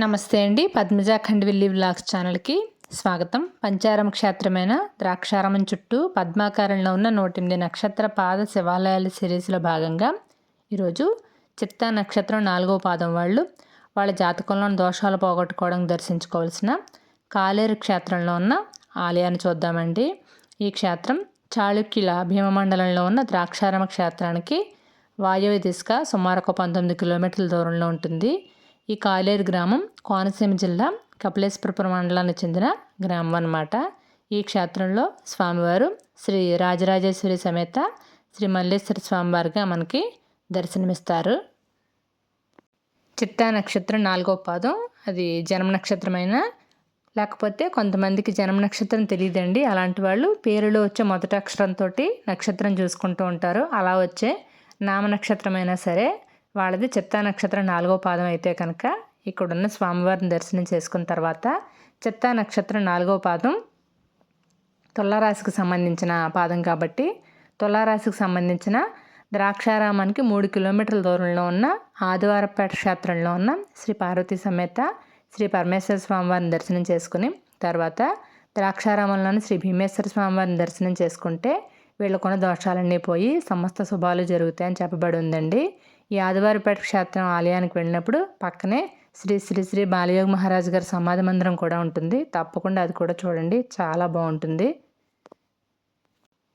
నమస్తే అండి. పద్మజా ఖండ్విల్లి వ్లాగ్స్ ఛానల్కి స్వాగతం. పంచారం క్షేత్రమైన ద్రాక్షారామం చుట్టూ పద్మాకారంలో ఉన్న నూటెనిమిది నక్షత్ర పాద శివాలయాల సిరీస్లో భాగంగా ఈరోజు చిత్తా నక్షత్రం నాలుగో పాదం వాళ్ళు వాళ్ళ జాతకంలోని దోషాలు పోగొట్టుకోవడం దర్శించుకోవాల్సిన కాలేరు క్షేత్రంలో ఉన్న ఆలయాన్ని చూద్దామండి. ఈ క్షేత్రం చాళుక్యుల భీమమండలంలో ఉన్న ద్రాక్షారామ క్షేత్రానికి వాయువ్య దిశగా సుమారు ఒక పంతొమ్మిది కిలోమీటర్ల దూరంలో ఉంటుంది. ఈ కాలేరు గ్రామం కోనసీమ జిల్లా కపిలేశ్వరపురం మండలానికి చెందిన గ్రామం అన్నమాట. ఈ క్షేత్రంలో స్వామివారు శ్రీ రాజరాజేశ్వరి సమేత శ్రీ మల్లేశ్వర స్వామివారిగా మనకి దర్శనమిస్తారు. చిత్తా నక్షత్రం నాలుగో పాదం. అది జన్మ నక్షత్రమైన. లేకపోతే కొంతమందికి జన్మ నక్షత్రం తెలియదండి. అలాంటి వాళ్ళు పేరులో వచ్చే మొదటి అక్షరంతో నక్షత్రం చూసుకుంటూ ఉంటారు. అలా వచ్చే నామ నక్షత్రమైనా సరే వాళ్ళది చిత్తా నక్షత్రం నాలుగో పాదం అయితే కనుక ఇక్కడున్న స్వామివారిని దర్శనం చేసుకున్న తర్వాత చిత్తా నక్షత్రం నాలుగో పాదం తులారాశికి సంబంధించిన పాదం కాబట్టి తులారాశికి సంబంధించిన ద్రాక్షారామానికి మూడు కిలోమీటర్ల దూరంలో ఉన్న ఆదివారపేట క్షేత్రంలో ఉన్న శ్రీ పార్వతీ సమేత శ్రీ పరమేశ్వర స్వామివారిని దర్శనం చేసుకుని తర్వాత ద్రాక్షారామంలోని శ్రీ భీమేశ్వర స్వామివారిని దర్శనం చేసుకుంటే వీళ్ళకున్న దోషాలన్నీ పోయి సమస్త శుభాలు జరుగుతాయని చెప్పబడి ఉందండి. ఈ ఆదివారిపేట క్షేత్రం ఆలయానికి వెళ్ళినప్పుడు పక్కనే శ్రీ శ్రీ శ్రీ బాలయోగ మహారాజు గారి సమాధి మందిరం కూడా ఉంటుంది. తప్పకుండా అది కూడా చూడండి. చాలా బాగుంటుంది.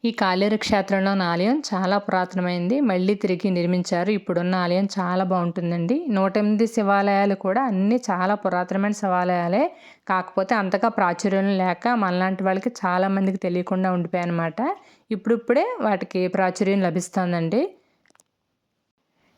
ఈ కాలేరు క్షేత్రంలోని ఆలయం చాలా పురాతనమైంది. మళ్ళీ తిరిగి నిర్మించారు. ఇప్పుడున్న ఆలయం చాలా బాగుంటుందండి. నూట ఎనిమిది శివాలయాలు కూడా అన్నీ చాలా పురాతనమైన శివాలయాలే. కాకపోతే అంతగా ప్రాచుర్యం లేక మనలాంటి వాళ్ళకి చాలామందికి తెలియకుండా ఉండిపోయాయి అనమాట ఇప్పుడిప్పుడే వాటికి ప్రాచుర్యం లభిస్తుందండి.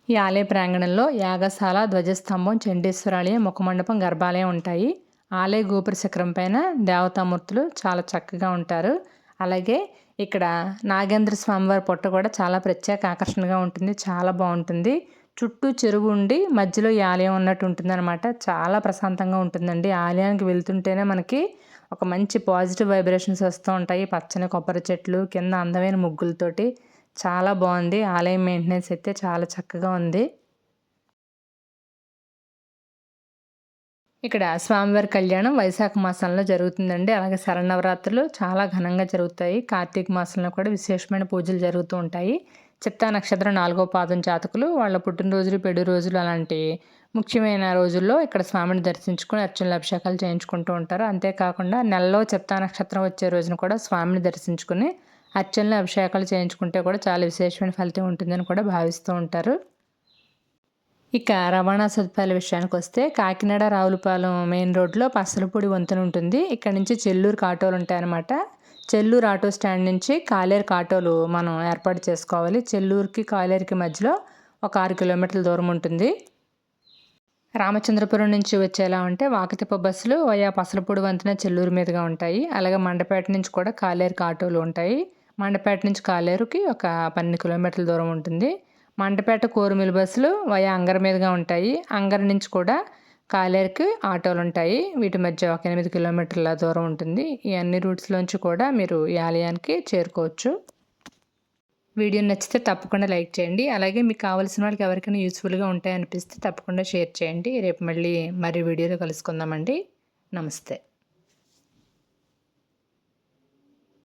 ఈ ఆలయ ప్రాంగణంలో యాగశాల ధ్వజస్తంభం చండీశ్వరాలయం ముఖమండపం గర్భాలయం ఉంటాయి. ఆలయ గోపుర శిఖరం పైన దేవతామూర్తులు చాలా చక్కగా ఉంటారు. అలాగే ఇక్కడ నాగేంద్ర స్వామివారి పొట్ట కూడా చాలా ప్రత్యేక ఆకర్షణగా ఉంటుంది. చాలా బాగుంటుంది. చుట్టూ చెరువు ఉండి మధ్యలో ఈ ఆలయం ఉన్నట్టు ఉంటుందన్నమాట. చాలా ప్రశాంతంగా ఉంటుందండి. ఆలయానికి వెళ్తుంటేనే మనకి ఒక మంచి పాజిటివ్ వైబ్రేషన్స్ వస్తూ ఉంటాయి. పచ్చని కొబ్బరి చెట్లు కింద అందమైన ముగ్గులతోటి. చాలా బాగుంది. ఆలయం మెయింటెనెన్స్ అయితే చాలా చక్కగా ఉంది. ఇక్కడ స్వామివారి కళ్యాణం వైశాఖ మాసంలో జరుగుతుందండి. అలాగే శరణవరాత్రులు చాలా ఘనంగా జరుగుతాయి. కార్తీక మాసంలో కూడా విశేషమైన పూజలు జరుగుతూ ఉంటాయి. చిత్తా నక్షత్రం నాలుగో పాదం జాతకులు. వాళ్ళ పుట్టినరోజులు పెడు రోజులు అలాంటి ముఖ్యమైన రోజుల్లో ఇక్కడ స్వామిని దర్శించుకుని అర్చనలు అభిషేకాలు చేయించుకుంటూ ఉంటారు. అంతేకాకుండా నెలలో చిత్తా నక్షత్రం వచ్చే రోజున కూడా స్వామిని దర్శించుకుని అర్చనలు అభిషేకాలు చేయించుకుంటే కూడా చాలా విశేషమైన ఫలితం ఉంటుందని కూడా భావిస్తూ ఉంటారు. ఇక రవాణా సదుపాయాల విషయానికి వస్తే కాకినాడ రావులపాలెం మెయిన్ రోడ్లో పసలపూడి వంతెన ఉంటుంది. ఇక్కడ నుంచి చెల్లూరుకి ఆటోలు ఉంటాయన్నమాట. చెల్లూరు ఆటో స్టాండ్ నుంచి కాలేరుకి ఆటోలు మనం ఏర్పాటు చేసుకోవాలి. చెల్లూరుకి కాలేరుకి మధ్యలో ఒక ఆరు కిలోమీటర్ల దూరం ఉంటుంది. రామచంద్రపురం నుంచి వచ్చేలా ఉంటే వాకతిప్ప బస్సులు వయా పసలపూడి వంతెన చెల్లూరు మీదుగా ఉంటాయి. అలాగే మండపేట నుంచి కూడా కాలేరుకి ఆటోలు ఉంటాయి. మండపేట నుంచి కాలేరుకి ఒక పన్నెండు కిలోమీటర్ల దూరం ఉంటుంది. మండపేట కోరుమిల్ బస్సులు వయా అంగర మీదుగా ఉంటాయి. అంగర నుంచి కూడా కాలేరుకి ఆటోలు ఉంటాయి. వీటి మధ్య ఒక ఎనిమిది కిలోమీటర్ల దూరం ఉంటుంది. ఈ అన్ని రూట్స్లోంచి కూడా మీరు ఈ ఆలయానికి చేరుకోవచ్చు. వీడియో నచ్చితే తప్పకుండా లైక్ చేయండి. అలాగే మీకు కావాల్సిన వాళ్ళకి ఎవరికైనా యూస్ఫుల్గా ఉంటాయనిపిస్తే తప్పకుండా షేర్ చేయండి. రేపు మళ్ళీ మరి వీడియోలో కలుసుకుందామండి. నమస్తే.